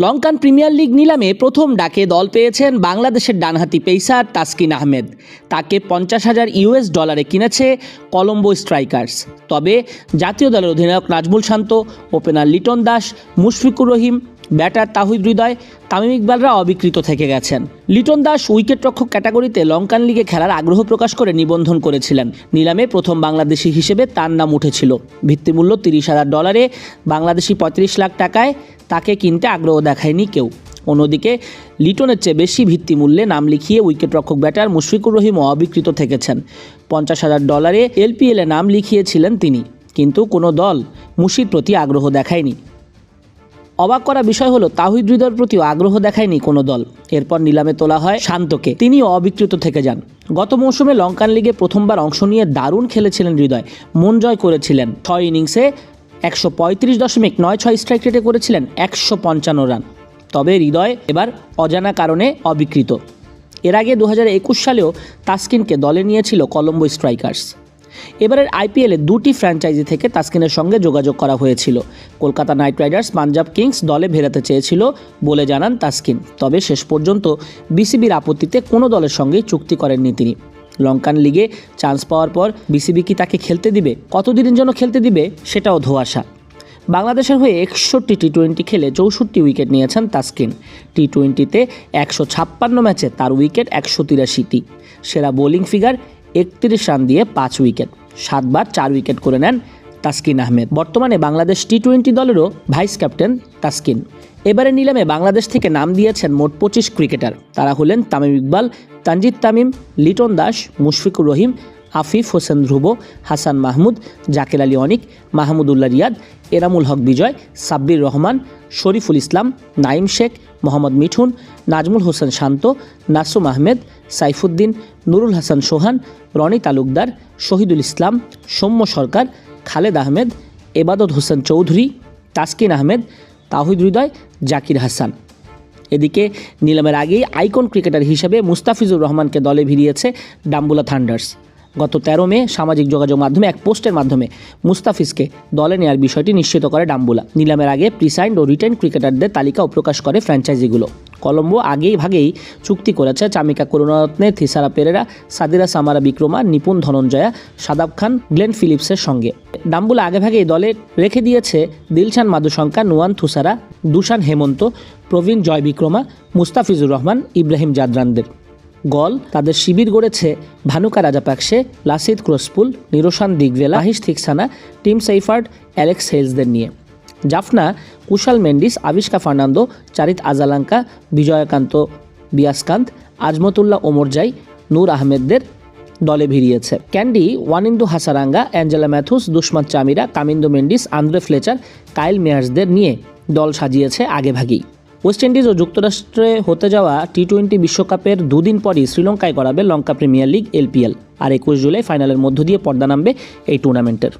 Lankan premier league নিলামে প্রথম ডাকে দল পেয়েছেন বাংলাদেশের ডানহাতি পেসার তাসকিন আহমেদ। তাকে পঞ্চাশ হাজার ইউএস ডলারে কিনেছে কলম্বো স্ট্রাইকার্স। তবে জাতীয় দলের অধিনায়ক নাজমুল শান্ত, ওপেনার লিটন দাস, মুশফিকুর রহিম ব্যাটার তাহিদ হৃদয় তামিম ইকবালরা অবিকৃত থেকে গেছেন। লিটন দাস উইকেটরক্ষক ক্যাটাগরিতে লঙ্কান লিগে খেলার আগ্রহ প্রকাশ করে নিবন্ধন করেছিলেন। নিলামে প্রথম বাংলাদেশি হিসেবে তার নাম উঠেছিল। ভিত্তিমূল্য তিরিশ হাজার ডলারে, বাংলাদেশি পঁয়ত্রিশ লাখ টাকায় তাকে কিনতে আগ্রহ দেখায়নি কেউ। অন্যদিকে, লিটনের চেয়ে বেশি ভিত্তিমূল্যে নাম লিখিয়ে উইকেটরক্ষক ব্যাটার মুশফিকুর রহিমও অবিকৃত থেকেছেন। পঞ্চাশ হাজার ডলারে এলপিএলে নাম লিখিয়েছিলেন তিনি। কিন্তু কোনো দল মুশির প্রতি আগ্রহ দেখায়নি। অবাক করা বিষয় হলো, তাহিদ হৃদয়ের প্রতিও আগ্রহ দেখায়নি কোনো দল। এরপর নিলামে তোলা হয় শান্তকে। তিনিও অবিকৃত থেকে যান। গত মৌসুমে লঙ্কান লিগে প্রথমবার অংশ নিয়ে দারুণ খেলেছিলেন হৃদয়। মন জয় করেছিলেন। ছয় ইনিংসে একশো পঁয়ত্রিশ দশমিক নয় ছয় স্ট্রাইক রেটে করেছিলেন একশো পঞ্চান্ন রান। তবে হৃদয় এবার অজানা কারণে অবিকৃত। এর আগে দু হাজার একুশ সালেও তাসকিনকে দলে নিয়েছিল কলম্বো স্ট্রাইকার্স। এবারের আইপিএলে দুটি ফ্র্যাঞ্চাইজি থেকে তাসকিনের সঙ্গে যোগাযোগ করা হয়েছিল। Kolkata Knight Riders Punjab Kings দলে ভেরাতে চেয়েছিল বলে জানান তাসকিন। তবে শেষ পর্যন্ত বিসিবির আপত্তিতে কোনো দলের সঙ্গেই চুক্তি করেননি তিনি। লঙ্কান লিগে চান্স পাওয়ার পর বিসিবি কি তাকে খেলতে দিবে, কতদিনের জন্য খেলতে দিবে, সেটাও ধোয়াশা। বাংলাদেশের হয়ে একষট্টি টি টোয়েন্টি খেলে চৌষট্টি উইকেট নিয়েছেন তাসকিন। টি টোয়েন্টিতে একশো ছাপ্পান্ন ম্যাচে তার উইকেট একশো তিরাশিটি সেরা বোলিং ফিগার একত্রিশ রান দিয়ে পাঁচ উইকেট। সাতবার চার উইকেট করে নেন তাস্কিন আহমেদ। বর্তমানে বাংলাদেশ টি টোয়েন্টি দলেরও ভাইস ক্যাপ্টেন তাসকিন। এবারে নিলামে বাংলাদেশ থেকে নাম দিয়েছেন মোট পঁচিশ ক্রিকেটার। তারা হলেন তামিম ইকবাল, তানজিদ তামিম, লিটন দাস, মুশফিকুর রহিম আফিফ হোসেন ধ্রুব, হাসান মাহমুদ, জাকের আলী অনিক, মাহমুদুল্লাহ রিয়াদ, এরামুল হক বিজয়, সাব্বির রহমান, শরীফুল ইসলাম নাইম শেখ, মোহাম্মদ মিঠুন, নাজমুল হোসেন শান্ত, নাসুম আহমেদ, সাইফুদ্দিন, নুরুল হাসান সোহান, রনি তালুকদার, শহীদুল ইসলাম, সৌম্য সরকার, খালেদ আহমেদ, এবাদত হোসেন চৌধুরী, তাসকিন আহমেদ, তাহিদ হৃদয়, জাকির হাসান। এদিকে নিলামের আগেই আইকন ক্রিকেটার হিসেবে মুস্তাফিজুর রহমানকে দলে ভিড়িয়েছে ডাম্বুলা থান্ডার্স। গত তেরো মে সামাজিক যোগাযোগ মাধ্যমে এক পোস্টের মাধ্যমে মুস্তাফিজকে দলে নেওয়ার বিষয়টি নিশ্চিত করে ডাম্বুলা। নিলামের আগে প্রিসাইন্ড ও রিটার্ন ক্রিকেটারদের তালিকাও প্রকাশ করে ফ্র্যাঞ্চাইজিগুলো। কলম্বো আগেই ভাগেই চুক্তি করেছে চামিকা করুণারত্নে, থিসারা পেরেরা, সাদিরা সামারা বিক্রমা, নিপুণ ধনঞ্জয়া, সাদাব খান, গ্লেন ফিলিপসের সঙ্গে। ডাম্বুলা আগেভাগেই দলে রেখে দিয়েছে দিলশান মাদুশঙ্কা, নুয়ান থুসারা, দুশান হেমন্ত, প্রবীণ জয় বিক্রমা, মুস্তাফিজুর রহমান, ইব্রাহিম জাদরানদের। গল তাদের শিবির গড়েছে Bhanuka Rajapaksa Lasith Croospulle Niroshan Dickwella, Maheesh Theekshana Tim Seifert, Alex হেলসদের নিয়ে। জাফনা, কুশাল মেন্ডিস, আবিষ্কা ফার্নান্দো, চারিত আজালাঙ্কা, বিজয়কান্ত বিয়াসকান্ত, আজমতুল্লাহ ওমরজাই, নূর আহমেদদের দলে ভিড়িয়েছে। Kandy, Wanindu Hasaranga, Angelo Mathews Dushmantha Chameera, Kamindu Mendis, Andre Fletcher, Kyle মেয়ার্সদের নিয়ে দল সাজিয়েছে আগেভাগেই। ওয়েস্ট ইন্ডিজ ও যুক্তরাষ্ট্রে হতে যাওয়া টি টোয়েন্টি বিশ্বকাপের দুদিন পরই শ্রীলঙ্কায় করাবে লঙ্কা প্রিমিয়ার লিগ এলপিএল আর একুশ জুলাই ফাইনালের মধ্য দিয়ে পর্দা নামবে এই টুর্নামেন্টের।